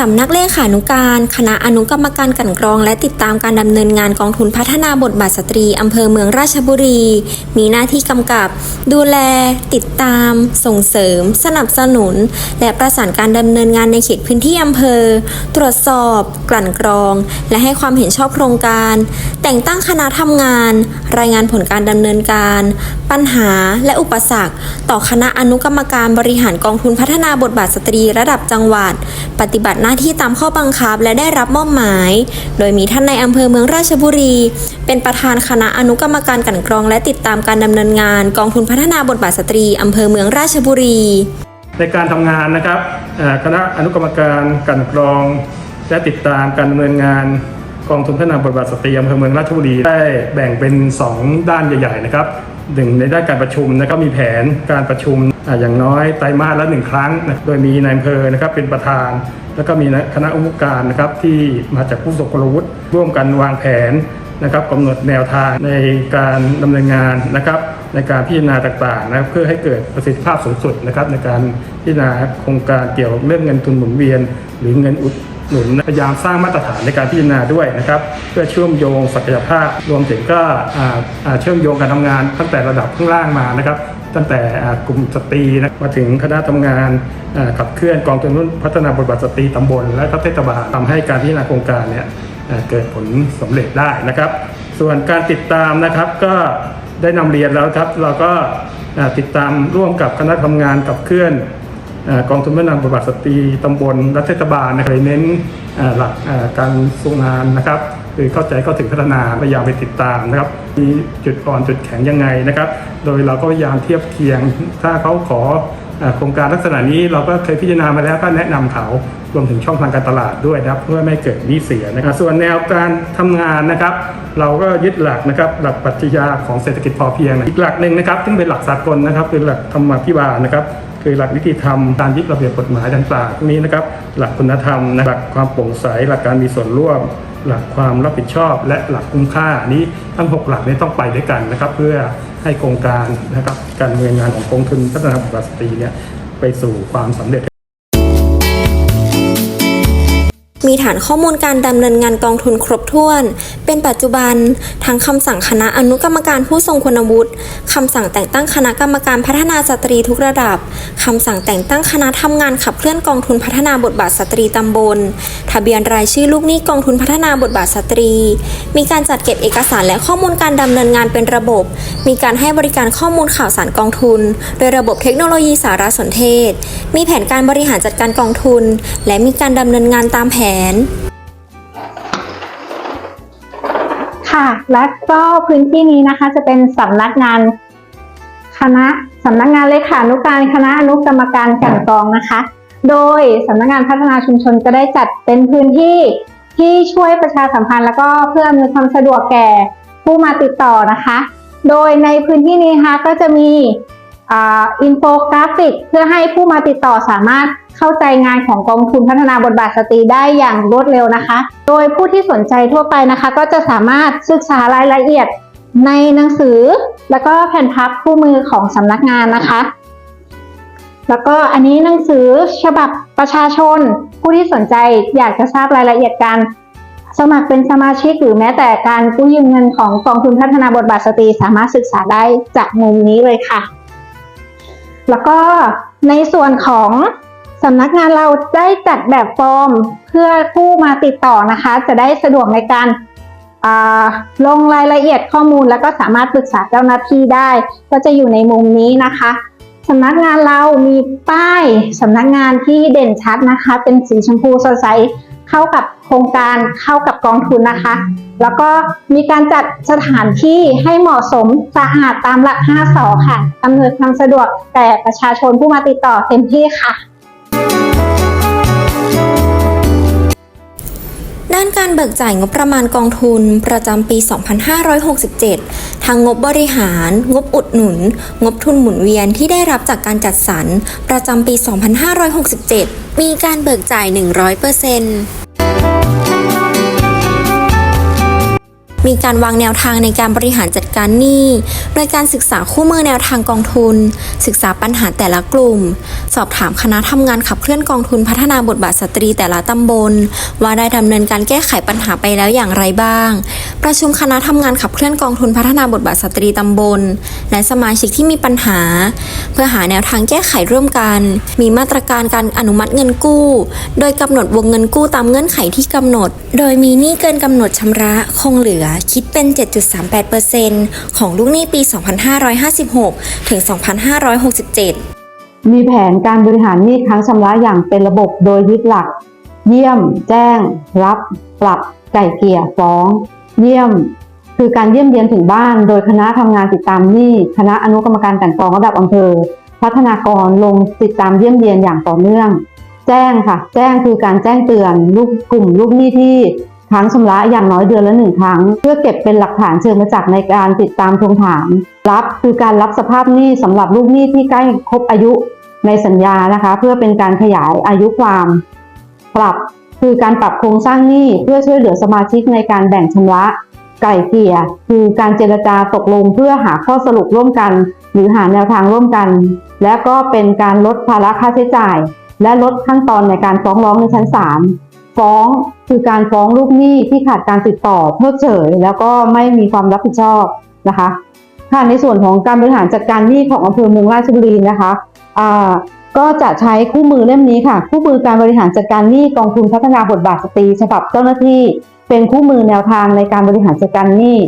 สำนักเลขานุการ คณะอนุกรรมการกลันกรอง และติดตามการดำเนินงานกองทุนพัฒนาบทบาทสตรีอำเภอเมืองราชบุรี มีหน้าที่กำกับ ดูแล ติดตาม ส่งเสริม สนับสนุน และประสานการดำเนินงานในเขตพื้นที่อำเภอ ตรวจสอบ กลั่นกรอง และให้ความเห็นชอบโครงการ แต่งตั้งคณะทำงาน รายงานผลการดำเนินการ ปัญหาและอุปสรรค ต่อคณะอนุกรรมการบริหารกองทุนพัฒนาบทบาทสตรีระดับจังหวัด ปฏิบัติหน้าที่ตามข้อบังคับและได้รับมอบหมาย โดยมีท่านในอำเภอเมืองราชบุรี เป็นประธานคณะอนุกรรมการกันกรอง และติดตามการดำเนินงาน กองทุนพัฒนาบทบาทสตรีอำเภอเมืองราชบุรี ในการทำงานนะครับคณะอนุกรรมการกันกรอง และติดตามการดำเนินงาน กองทุนพัฒนาบทบาทสตรีอำเภอเมืองราชบุรีได้แบ่งเป็น 2 ด้านใหญ่ ๆ นะครับหนึ่งในด้านการประชุมนะครับมีแผนการประชุมออย่างน้อยไตรมาสละหนึ่งครั้งนะโดยมีนายอำเภอนะครับเป็นประธาน แล้วก็มีคณะอุปการนะครับที่มาจากผู้ทรงคุณวุฒิร่วมกันวางแผนนะครับกำหนดแนวทางในการดำเนินงานนะครับ ในการพิจารณาต่างๆนะเพื่อให้เกิดประสิทธิภาพสูงสุดนะครับในการพิจารณาโครงการเกี่ยวกับเรื่องเงินทุนหมุนเวียน หรือเงินอุด หนุนพยายามสร้างมาตรฐานในการพิจารณาด้วยนะครับ เพื่อเชื่อมโยงศักยภาพ รวมถึงก็เชื่อมโยงการทำงานตั้งแต่ระดับข้างล่างมานะครับตั้งแต่กลุ่มสตรีนะมาถึงคณะทำงานขับเคลื่อนกองทุนพัฒนาบทบาทสตรีตำบล และก็เทศบาลทำให้การพิจารณาโครงการเนี่ยเกิดผลสำเร็จได้นะครับ ส่วนการติดตามนะครับก็ได้นำเรียนแล้วครับ เราก็ติดตามร่วมกับคณะทำงานกับเคลื่อน กองทุนพัฒนาบทบาทสตรีตำบลและเทศบาลนะครับเน้นหลักการทรงงานนะครับคือเข้าใจเข้าถึงพัฒนาพยายามไปติดตามนะครับมีจุดอ่อนจุดแข็งยังไงนะครับ โดยเราก็พยายามเทียบเคียง ถ้าเขาขอโครงการลักษณะนี้เราก็เคยพิจารณามาแล้วก็แนะนำเขารวมถึงช่องทางการตลาดด้วยนะครับ เพื่อไม่เกิดนี้เสียนะครับ ส่วนแนวการทำงานนะครับ เราก็ยึดหลักนะครับหลักปรัชญาของเศรษฐกิจพอเพียงอีกหลักหนึ่งนะครับซึ่งเป็นหลักสากลนะครับคือหลักธรรมาภิบาลนะครับคือหลักนิติธรรมการยึดระเบียบกฎหมายต่างๆนี้นะครับหลักคุณธรรมนะหลักความโปร่งใสหลักการมีส่วนร่วม หลักความรับผิดชอบ และหลักคุ้มค่านี้ทั้ง 6 หลักนี้ต้องไปด้วยกันนะครับเพื่อให้โครงการนะครับการเนินงานของกองทุนพัฒนาบุคลาสตรีเนี่ยไปสู่ความสำเร็จ มีฐานข้อมูลการดำเนินงานกองทุนครบถ้วน เป็นปัจจุบัน ทั้งคำสั่งคณะอนุกรรมการผู้ทรงคุณวุฒิคำสั่งแต่งตั้งคณะกรรมการพัฒนาสตรีทุกระดับคำสั่งแต่งตั้งคณะทำงานขับเคลื่อนกองทุนพัฒนาบทบาทสตรีตำบล ทะเบียนรายชื่อลูกหนี้กองทุนพัฒนาบทบาทสตรี มีการจัดเก็บเอกสารและข้อมูลการดำเนินงานเป็นระบบ มีการให้บริการข้อมูลข่าวสารกองทุน โดยระบบเทคโนโลยีสารสนเทศ มีแผนการบริหารจัดการกองทุน และมีการดำเนินงานตามแผนค่ะ และก็พื้นที่นี้นะคะจะเป็นสำนักงานคณะสำนักงานเลขานุการคณะอนุกรรมการกันกองนะคะ โดยสำนักงานพัฒนาชุมชนก็ได้จัดเป็นพื้นที่ที่ช่วยประชาสัมพันธ์แล้วก็เพื่ออำนวยความสะดวกแก่ผู้มาติดต่อนะคะ โดยในพื้นที่นี้นะคะก็จะมี อินโฟกราฟิก เพื่อให้ผู้มาติดต่อสามารถเข้าใจงานของกองทุนพัฒนาบทบาทสตรีได้อย่างรวดเร็วนะคะ โดยผู้ที่สนใจทั่วไปนะคะ ก็จะสามารถศึกษารายละเอียดในหนังสือ แล้วก็แผ่นพับคู่มือของสำนักงานนะคะ แล้วก็อันนี้หนังสือฉบับประชาชน ผู้ที่สนใจอยากจะทราบรายละเอียดการสมัครเป็นสมาชิกหรือแม้แต่การกู้ยืมเงินของกองทุนพัฒนาบทบาทสตรีสามารถศึกษาได้จากมุมนี้เลยค่ะ แล้วก็ในส่วนของสำนักงานเราได้จัดแบบฟอร์มเพื่อผู้มาติดต่อนะคะ จะได้สะดวกในการาลงรายละเอียดข้อมูลแล้วก็สามารถปรึกษาเจ้าหน้าที่ได้ ก็จะอยู่ในมุมนี้นะคะสำนักงานเรามีป้ายสำนักงานที่เด่นชัดนะคะ เป็นสีชมพูสดใส เข้ากับโครงการเข้ากับกองทุนนะคะ แล้วก็มีการจัดสถานที่ให้เหมาะสมสะอาดตามหลัก 5สอค่ะอำนวยความสะดวกแก่ประชาชนผู้มาติดต่อเต็มที่ค่ะ ด้านการเบิกจ่ายงบประมาณกองทุนประจำปี 2567 ทางงบบริหาร งบอุดหนุน งบทุนหมุนเวียนที่ได้รับจากการจัดสรรประจำปี 2567 มีการเบิกจ่าย 100% มีการวางแนวทางในการบริหารจัดการหนี้ โดยการศึกษาคู่มือแนวทางกองทุน ศึกษาปัญหาแต่ละกลุ่ม สอบถามคณะทำงานขับเคลื่อนกองทุนพัฒนาบทบาทสตรีแต่ละตำบล ว่าได้ดำเนินการแก้ไขปัญหาไปแล้วอย่างไรบ้าง ประชุมคณะทำงานขับเคลื่อนกองทุนพัฒนาบทบาทสตรีตำบล และสมาชิกที่มีปัญหา เพื่อหาแนวทางแก้ไขร่วมกัน มีมาตรการการอนุมัติเงินกู้ โดยกำหนดวงเงินกู้ตามเงื่อนไขที่กำหนด โดยมีหนี้เกินกำหนดชำระคงเหลือคิดเป็น 7.38%ของลูกหนี้ปี 2556 ถึง 2567 มีแผนการบริหารหนี้ค้างชำระอย่างเป็นระบบโดยยึดหลัก เยี่ยม แจ้ง รับ ปรับ ไก่เกี่ยฟ้อง เยี่ยม คือการเยี่ยมเยียนถึงบ้าน โดยคณะทำงานติดตามหนี้คณะอนุกรรมการกลันกรองระดับอำเภอ พัฒนากรลงติดตามเยี่ยมเยียนอย่างต่อเนื่องแจ้งค่ะ แจ้งคือการแจ้งเตือนลูกกลุ่มลูกหนี้ที่ ค้างชำระอย่างน้อยเดือนละหนึ่งครั้ง เพื่อเก็บเป็นหลักฐานเชิงประจักษ์ในการติดตามทวงถาม รับคือการรับสภาพหนี้สำหรับลูกหนี้ที่ใกล้ครบอายุในสัญญานะคะ เพื่อเป็นการขยายอายุความ ปรับคือการปรับโครงสร้างหนี้เพื่อช่วยเหลือสมาชิกในการแบ่งชำระไก่เกี่ยคือการเจรจาตกลงเพื่อหาข้อสรุปร่วมกัน หรือหาแนวทางร่วมกัน และก็เป็นการลดภาระค่าใช้จ่าย และลดขั้นตอนในการฟ้องร้องในชั้นศาล ฟ้องคือการฟ้องลูกหนี้ที่ขาดการติดต่อเพิกเฉย แล้วก็ไม่มีความรับผิดชอบนะคะค่ะในส่วนของการบริหารจัดการหนี้ของอำเภอเมืองราชบุรีนะคะอ่าก็จะใช้คู่มือเล่มนี้ค่ะ คู่มือการบริหารจัดการหนี้กองทุนพัฒนาบทบาทสตรีฉบับเจ้าหน้าที่ เป็นคู่มือแนวทางในการบริหารจัดการหนี้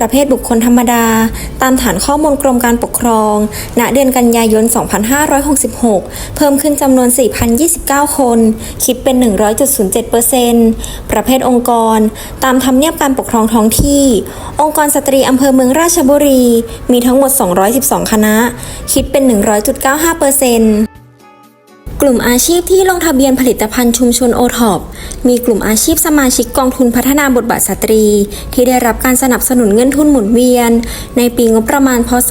ประเภทบุคคลธรรมดา ตามฐานข้อมูลกรมการปกครอง ณ เดือนกันยายน 2566 เพิ่มขึ้นจำนวน 4,029 คน คิดเป็น 100.07%ประเภทองค์กร ตามทำเนียบการปกครองท้องที่ องค์กรสตรีอำเภอเมืองราชบุรี มีทั้งหมด 212 คณะ คิดเป็น 100.95% กลุ่มอาชีพที่ลงทะเบียนผลิตภัณฑ์ชุมชนโอท็อปมีกลุ่มอาชีพสมาชิกกองทุนพัฒนาบทบาทสตรี ที่ได้รับการสนับสนุนเงินทุนหมุนเวียน ในปีงบประมาณ พศ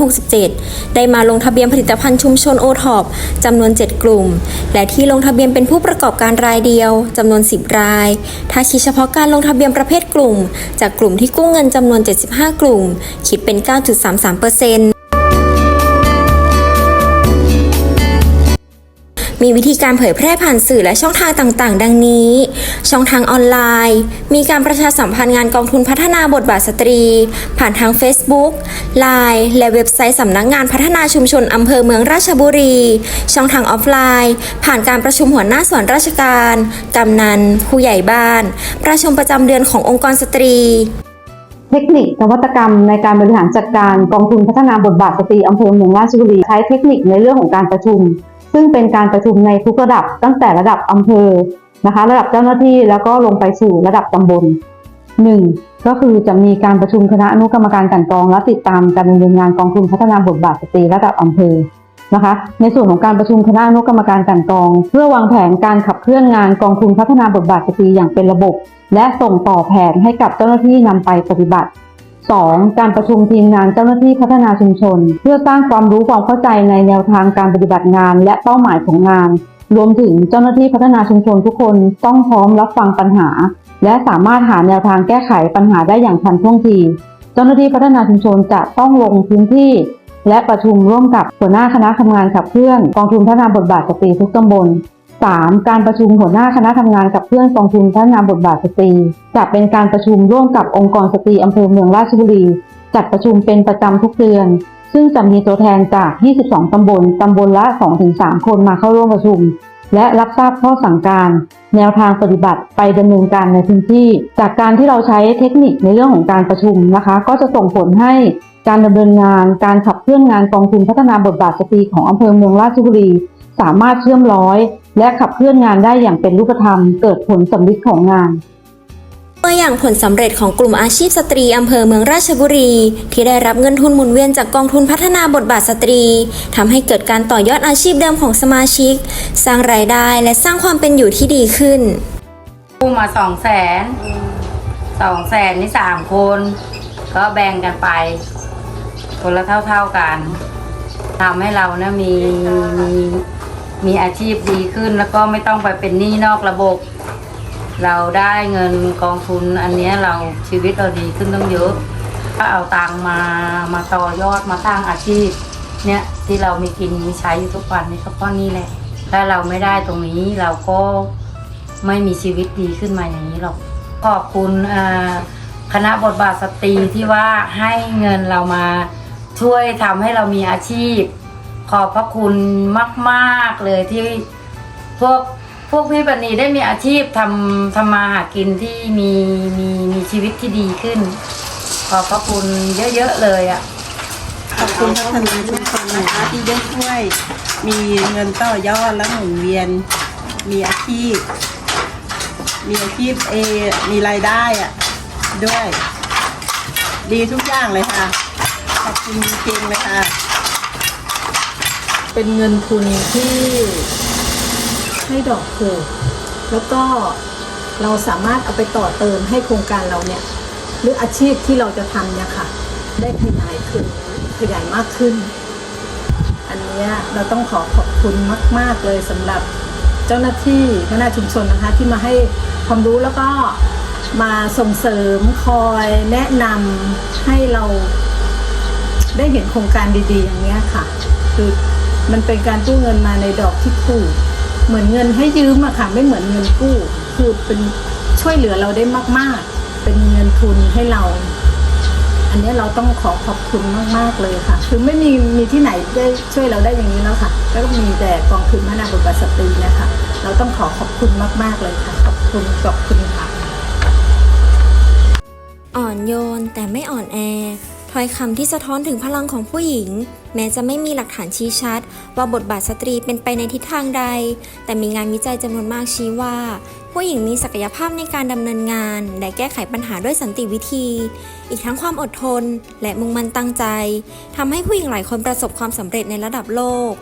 2567 ได้มาลงทะเบียนผลิตภัณฑ์ชุมชนโอท็อปจำนวน 7 กลุ่ม และที่ลงทะเบียนเป็นผู้ประกอบการรายเดียวจำนวน 10 ราย ถ้าคิดเฉพาะการลงทะเบียนประเภทกลุ่ม จากกลุ่มที่กู้เงินจำนวน 75 กลุ่ม คิดเป็น 9.33% มีวิธีการเผยแพร่ผ่านสื่อและช่องทางต่างๆ ดังนี้ ช่องทางออนไลน์ มีการประชาสัมพันธ์งานกองทุนพัฒนาบทบาทสตรี ผ่านทาง Facebook Line และเว็บไซต์สำนักงานพัฒนาชุมชนอำเภอเมืองราชบุรี ช่องทางออฟไลน์ ผ่านการประชุมหัวหน้าส่วนราชการ กำนัน ผู้ใหญ่บ้าน ประชุมประจำเดือนขององค์กรสตรีเทคนิคนวัตกรรมในการบริหารจัดการกองทุนพัฒนาบทบาทสตรีอำเภอเมืองราชบุรีใช้เทคนิคในเรื่องของการประชุม ซึ่งเป็นการประชุมในทุกระดับตั้งแต่ระดับอำเภอนะคะ ระดับเจ้าหน้าที่แล้วก็ลงไปสู่ระดับตำบลหนึ่งก็คือจะมีการประชุมคณะอนุกรรมการกันกรองและติดตามการดำเนินงานกองทุนพัฒนาบทบาทสตรีระดับอำเภอนะคะ ในส่วนของการประชุมคณะอนุกรรมการกันกรอง เพื่อวางแผนการขับเคลื่อนงานกองทุนพัฒนาบทบาทสตรีอย่างเป็นระบบ และส่งต่อแผนให้กับเจ้าหน้าที่นำไปปฏิบัติ 2. การประชุมทีมงานเจ้าหน้าที่พัฒนาชุมชน เพื่อสร้างความรู้ความเข้าใจในแนวทางการปฏิบัติงานและเป้าหมายของงาน รวมถึงเจ้าหน้าที่พัฒนาชุมชนทุกคนต้องพร้อมรับฟังปัญหา และสามารถหาแนวทางแก้ไขปัญหาได้อย่างทันท่วงที เจ้าหน้าที่พัฒนาชุมชนจะต้องลงพื้นที่ และประชุมร่วมกับหัวหน้าคณะทำงานขับเคลื่อนกองทุนพัฒนาบทบาทสตรีทุกตำบล 3. การประชุมหัวหน้าคณะทำงานกับเพื่อนกองทุนพัฒนาบทบาทสตรีจะเป็นการประชุมร่วมกับองค์กรสตรีอำเภอเมืองราชบุรี จัดประชุมเป็นประจำทุกเดือน ซึ่งจะมีตัวแทนจาก 22ตำบลตำบลละ 2-3 คนมาเข้าร่วมประชุม และรับทราบข้อสั่งการ แนวทางปฏิบัติไปดำเนินการในพื้นที่ จากการที่เราใช้เทคนิคในเรื่องของการประชุมนะคะ ก็จะส่งผลให้การดำเนินงาน การขับเคลื่อนงานกองทุนพัฒนาบทบาทสตรีของอำเภอเมืองราชบุรี สามารถเชื่อมร้อย และขับเคลื่อนงานได้อย่างเป็นรูปธรรม เกิดผลสำลิดของงานตัวอย่างผลสำเร็จของกลุ่มอาชีพสตรีอำเภอเมืองราชบุรี ที่ได้รับเงินทุนหมุนเวียนจากกองทุนพัฒนาบทบาทสตรีทำให้เกิดการต่อยอดอาชีพเดิมของสมาชิก สร้างรายได้และสร้างความเป็นอยู่ที่ดีขึ้นกู้มาสองแสนสองแสนนี่สามคน ก็แบ่งกันไป คนละเท่าเท่าๆกันทำให้เราเนี่ยมีมี มีอาชีพดีขึ้นแล้วก็ไม่ต้องไปเป็นหนี้นอกระบบ เราได้เงินกองทุนอันนี้เราชีวิตเราดีขึ้นต้องเยอะ ก็เอาตังมามาต่อยอดมาสร้างอาชีพ เนี่ยที่เรามีกินมีใช้อยู่ทุกวันนี่ก็เพราะนี่แหละถ้าเราไม่ได้ตรงนี้เราก็ไม่มีชีวิตดีขึ้นมาอย่างนี้หรอกขอบคุณคณะบทบาทสตรีที่ว่าให้เงินเรามาช่วยทำให้เรามีอาชีพ ขอบพระคุณมาก ๆ เลยที่พวกพวกพี่ปณีได้มีอาชีพทำทำมาหากินที่มีมีมีชีวิตที่ดีขึ้น ขอบพระคุณเยอะ ๆ เลยอะขอบคุณพัฒนาชุมชนนะคะที่ได้ช่วย มีเงินต่อยอดและหมุนเวียน มีอาชีพ มีอาชีพเอ มีรายได้อะด้วย ดีทุกอย่างเลยค่ะ ขอบคุณจริงๆเลยค่ะ เป็นเงินทุนที่ให้ดอกถูกแล้วก็เราสามารถเอาไปต่อเติมให้โครงการเราเนี่ย หรืออาชีพที่เราจะทำเนี่ยค่ะ ได้ขยายขึ้นขยายมากขึ้น อันเนี้ยเราต้องขอขอบคุณมาก ๆเลยสำหรับเจ้าหน้าที่คณะชุมชนนะคะ ที่มาให้ความรู้แล้วก็มาส่งเสริมคอยแนะนำให้เราได้เห็นโครงการดีๆอย่างเนี้ยค่ะ คือ มันเป็นการกู้เงินมาในดอกที่ถูกเหมือนเงินให้ยืมอะค่ะ ไม่เหมือนเงินกู้ คือเป็นช่วยเหลือเราได้มาก ๆ เป็นเงินทุนให้เรา อันนี้เราต้องขอขอบคุณมาก ๆ เลยค่ะ คือไม่มีมีที่ไหนได้ช่วยเราได้อย่างนี้แล้วค่ะ ก็มีแต่กองทุนพัฒนาบทบาสตรีนะคะ เราต้องขอขอบคุณมาก ๆ เลยค่ะ ขอบคุณขอบคุณค่ะ อ่อนโยนแต่ไม่อ่อนแอ ถ้อยคำที่สะท้อนถึงพลังของผู้หญิง แม้จะไม่มีหลักฐานชี้ชัด ว่าบทบาทสตรีเป็นไปในทิศทางใด แต่มีงานวิจัยจำนวนมากชี้ว่า ผู้หญิงมีศักยภาพในการดำเนินงาน และแก้ไขปัญหาด้วยสันติวิธี อีกทั้งความอดทน และมุ่งมั่นตั้งใจทำให้ผู้หญิงหลายคนประสบความสำเร็จในระดับโลก